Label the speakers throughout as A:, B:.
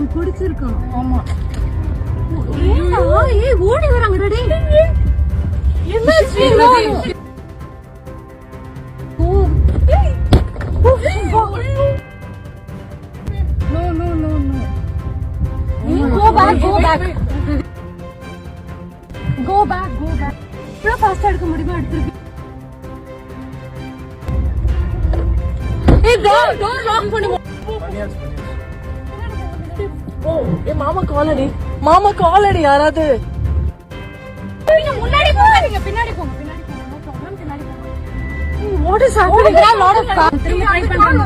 A: ஆமா?
B: ஏய் ஓடி வராங்கடா டேய்.
A: என்னாச்சு
B: ஓ.
A: No no no. No
B: go back go back.
A: Go back go back
B: இவ்வளவு ஃபாஸ்டா எடுக்க முடியுமா எடுத்துருக்கு ஏய் டோர் டோர் லாக் பண்ணு.
A: ஓ ஏ மாமா கால் அடி மாமா கால் அடி யாராவது
B: முன்னாடி போங்க நீங்க பின்னாடி போங்க பின்னாடி போங்க. no problem பின்னாடி போங்க.
A: What is happening
B: there are a lot of cars திரும்ப ட்ரை பண்றாங்க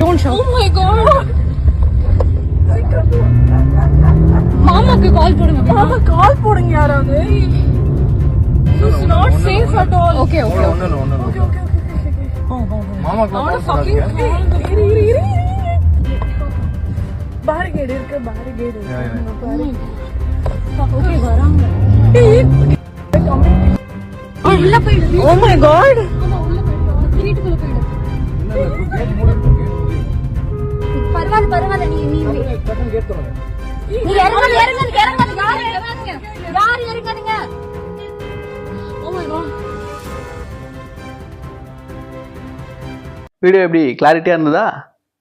A: don't show
B: Oh my god. மாமாக்கு கால் போடுங்க
A: மாமா. கால் போடுங்க யாராவது. It's not safe at all
B: okay okay
C: call.
A: இரு இரு இரு. பேரிகேட் இருக்கு பேரிகேட்.
B: ஓகே வராங்க. உள்ள போயிடு
A: ஓ மை காட்
B: வீட்டுக்குள்ள போயிடு.
C: மூடு.
B: பரவாயில்ல பரவாயில்ல நீ நீ
C: டக்குனு டக்குனு gate திறங்க.
B: நீ இறங்காது இறங்காது இறங்காது யார் இறங்காதீங்க? யார் இறங்காதீங்க?
A: ஓ மை காட்
D: வீடியோ எப்படி கிளாரிட்டியாக இருந்ததா?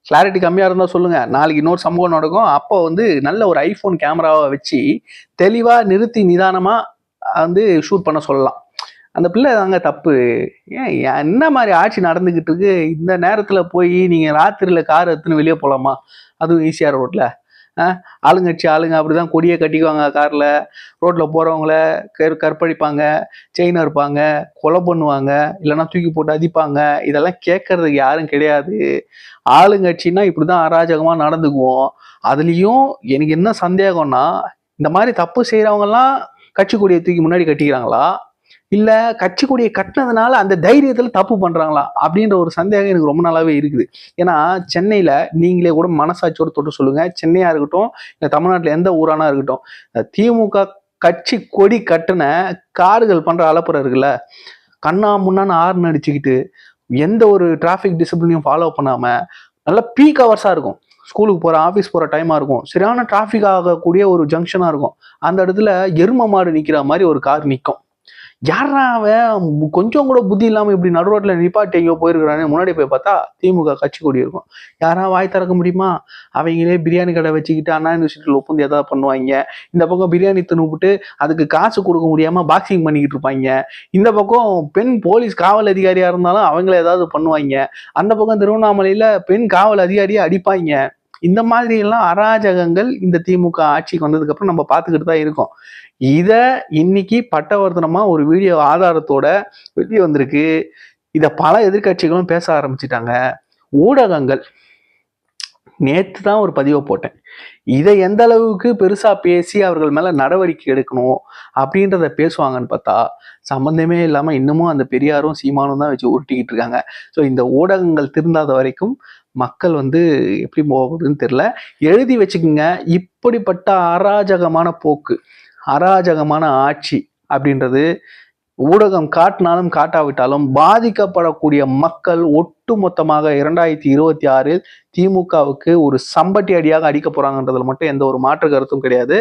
D: கிளாரிட்டி கம்மியாக இருந்தால் சொல்லுங்கள் நாளைக்கு இன்னொரு சம்பவம் நடக்கும். அப்போ வந்து நல்ல ஒரு ஐஃபோன் கேமராவை வச்சு தெளிவாக நிறுத்தி நிதானமாக வந்து ஷூட் பண்ண சொல்லலாம். அந்த பிள்ளை தாங்க தப்பு. ஏன் என்ன மாதிரி ஆட்சி நடந்துக்கிட்டு இருக்கு? இந்த நேரத்தில் போய் நீங்கள் ராத்திரியில் கார் எடுத்துன்னு வெளியே போகலாமா அதுவும் ஈஸியாக ரோட்டில் ஆளுங்கட்சி ஆளுங்க அப்படி தான் கொடியை கட்டிக்குவாங்க காரில். ரோட்டில் போகிறவங்கள கரு கற்பழிப்பாங்க செயின் அறுப்பாங்க கொலை பண்ணுவாங்க இல்லைன்னா தூக்கி போட்டு அதிப்பாங்க இதெல்லாம் கேட்கறதுக்கு யாரும் கிடையாது. ஆளுங்கட்சின்னா இப்படி தான் அராஜகமாக நடந்துக்குவோம். அதுலேயும் எனக்கு என்ன சந்தேகம்னா இந்த மாதிரி தப்பு செய்கிறவங்கலாம் கட்சி கொடியை தூக்கி முன்னாடி கட்டிக்கிறாங்களா? இல்லை கட்சி கொடியை கட்டினதுனால அந்த தைரியத்தில் தப்பு பண்ணுறாங்களா அப்படின்ற ஒரு சந்தேகம் எனக்கு ரொம்ப நாளாவே இருக்குது. ஏன்னா சென்னையில் நீங்களே கூட மனசாட்சியோட தொட்டு சொல்லுங்கள் சென்னையாக இருக்கட்டும் இல்லை தமிழ்நாட்டில் எந்த ஊரானா இருக்கட்டும் திமுக கட்சி கொடி கட்டின கார்கள் பண்ற அலப்புற இருக்குல்ல கண்ணா முன்னான்னு ஆர்ன் அடிச்சுக்கிட்டு எந்த ஒரு டிராஃபிக் டிசிப்ளினையும் ஃபாலோ பண்ணாம நல்லா பீக் ஹவர்ஸாக இருக்கும். ஸ்கூலுக்கு போகிற ஆஃபீஸ் போகிற டைமாக இருக்கும். சரியான டிராஃபிக் ஆகக்கூடிய ஒரு ஜங்ஷனாக இருக்கும். அந்த இடத்துல எரும மாடு நிற்கிற மாதிரி ஒரு கார் நிற்கும் யாரா அவன்? கொஞ்சம் கூட புத்தி இல்லாமல் இப்படி நடு ரோட்டில் நிப்பாட்டி எங்கேயோ போயிருக்கிறானே. முன்னாடி போய் பார்த்தா திமுக கட்சி கொடி இருக்கும் யாரா வாய் திறக்க முடியுமா? அவங்களே பிரியாணி கடை வச்சுக்கிட்டு அண்ணா யூனிவர்சிட்டியில் ஒப்பந்து எதாவது பண்ணுவாங்க. இந்த பக்கம் பிரியாணி தின்னுபிட்டு அதுக்கு காசு கொடுக்க முடியாம பாக்ஸிங் பண்ணிக்கிட்டு இருப்பாங்க. இந்த பக்கம் பெண் போலீஸ் காவல் அதிகாரியா இருந்தாலும் அவங்கள ஏதாவது பண்ணுவாங்க. அந்த பக்கம் திருவண்ணாமலையில பெண் காவல் அதிகாரியை அடிப்பாங்க. இந்த மாதிரி எல்லாம் அராஜகங்கள் இந்த திமுக ஆட்சிக்கு வந்ததுக்கு அப்புறம் நம்ம பார்த்துக்கிட்டு தான் இருக்கோம். இத இன்னைக்கு பட்டவர்த்தனமா ஒரு வீடியோ ஆதாரத்தோட வெளியே வந்திருக்கு. இதை பல எதிர்க்கட்சிகளும் பேச ஆரம்பிச்சிட்டாங்க. ஊடகங்கள் நேற்று தான் ஒரு பதிவை போட்டேன். இதை எந்த அளவுக்கு பெருசாக பேசி அவர்கள் மேலே நடவடிக்கை எடுக்கணும் அப்படின்றத பேசுவாங்கன்னு பார்த்தா சம்மந்தமே இல்லாமல் இன்னமும் அந்த பெரியாரும் சீமானும் தான் வச்சு உருட்டிக்கிட்டு இருக்காங்க. ஸோ இந்த ஊடகங்கள் திருந்தாத வரைக்கும் மக்கள் வந்து எப்படி போகுதுன்னு தெரியல. எழுதி வச்சுக்கோங்க இப்படிப்பட்ட அராஜகமான போக்கு அராஜகமான ஆட்சி அப்படின்றது ஊடகம் காட்டினாலும் காட்டாவிட்டாலும் பாதிக்கப்படக்கூடிய மக்கள் ஒட்டுமொத்தமாக இரண்டாயிரத்தி இருபத்தி ஆறில் திமுகவுக்கு ஒரு சம்பட்டி அடியாக அடிக்க போறாங்கன்றதுல மட்டும் எந்த ஒரு மாற்று கருத்தும் கிடையாது.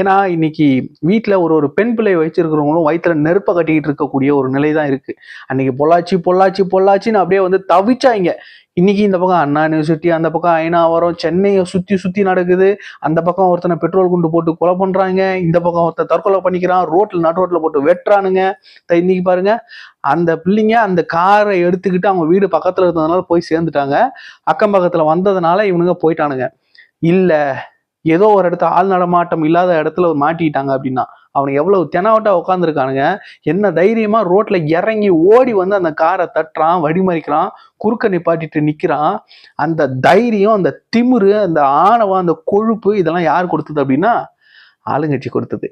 D: ஏன்னா இன்னைக்கு வீட்டில் ஒரு ஒரு பெண் பிள்ளை வச்சிருக்கிறவங்களும் வயிற்றுல நெருப்பை கட்டிக்கிட்டு இருக்கக்கூடிய ஒரு நிலை தான் இருக்கு. அன்னைக்கு பொள்ளாச்சி பொள்ளாச்சி பொள்ளாச்சின்னு அப்படியே வந்து தவிச்சாங்க. இன்னைக்கு இந்த பக்கம் அண்ணா யூனிவர்சிட்டி அந்த பக்கம் ஐநாவரம் சென்னையை சுத்தி சுத்தி நடக்குது. அந்த பக்கம் ஒருத்தனை பெட்ரோல் குண்டு போட்டு கொலை பண்றாங்க. இந்த பக்கம் ஒருத்தன் தற்கொலை பண்ணிக்கிறான். ரோட்ல நடு ரோட்ல போட்டு வெட்டுறானுங்க. த- இன்னைக்கு பாருங்க அந்த பிள்ளைங்க அந்த காரை எடுத்துக்கிட்டு அவங்க வீடு பக்கத்துல இருந்ததுனால போய் சேர்ந்துட்டாங்க. அக்கம் பக்கத்துல வந்ததுனால இவனுங்க போயிட்டானுங்க. இல்ல ஏதோ ஒரு இடத்துல ஆள் நடமாட்டம் இல்லாத இடத்துல மாட்டிக்கிட்டாங்க அப்படின்னா அவனுக்கு எவ்வளவு தெனாவட்டா உட்காந்துருக்கானுங்க என்ன தைரியமா ரோட்ல இறங்கி ஓடி வந்து அந்த காரை தட்டுறான் வடிமறிக்கிறான் குறுக்க நிப்பாட்டிட்டு நிக்கிறான். அந்த தைரியம் அந்த திமிரு அந்த ஆணவம் அந்த கொழுப்பு இதெல்லாம் யார் கொடுத்தது அப்படின்னா ஆளுங்கட்சி கொடுத்தது.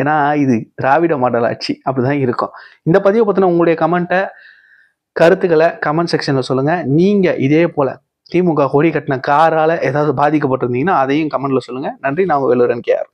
D: ஏன்னா இது திராவிட மாடல் ஆட்சி அப்படிதான் இருக்கும். இந்த பதிவை பற்றின உங்களுடைய கமெண்ட்டை கருத்துக்களை கமெண்ட் செக்ஷன்ல சொல்லுங்க. நீங்க இதே போல திமுக கொடி கட்டின காரால ஏதாவது பாதிக்கப்பட்டிருந்தீங்கன்னா அதையும் கமெண்ட்ல சொல்லுங்க. நன்றி நான் உங்க வேலுரன் கேஆர்